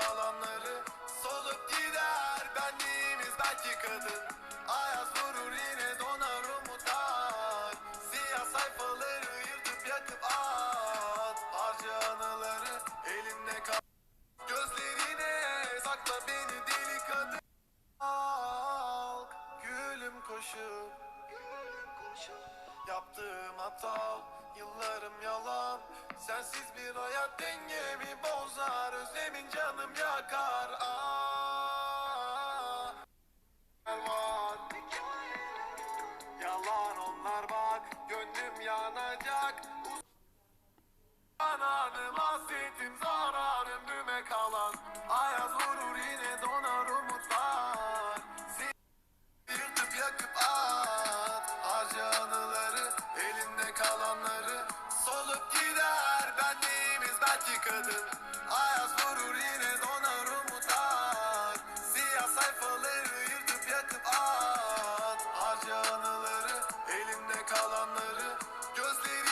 kalanları Solup gider. Benliğimiz belki kadın Ayaz vurur yine donar umutlar. Siyah sayfaları yırtıp yakıp at. Harca anıları elimde kal. Gözlerine sakla beni deli kadın Halk gülüm koşup Yaptığım hata yıllarım yalan. Sensiz bir hayat dengemi bozar Özlemin canım yakar. Ah. var Yalan onlar bak Gönlüm yanacak. Ananım hasretim zarar kadın. Ayaz vurur yine donar umutlar. Siyah sayfaları yırtıp yakıp at. Harca anıları elinde kalanları Gözlerine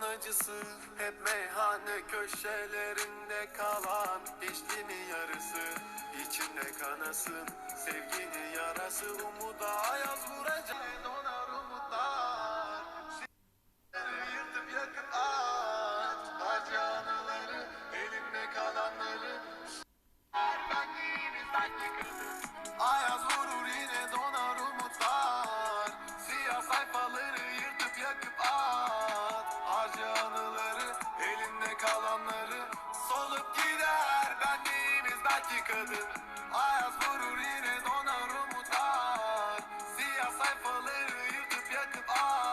yokluğun acısı Hep meyhane köşelerinde kalan Geçtiğini yarısı. İçinde kanasın Sevgini yarası umuda ayaz vuracak belki Ayaz vurur yine donar umutlar. Siyah sayfaları yırtıp yakıp ağlar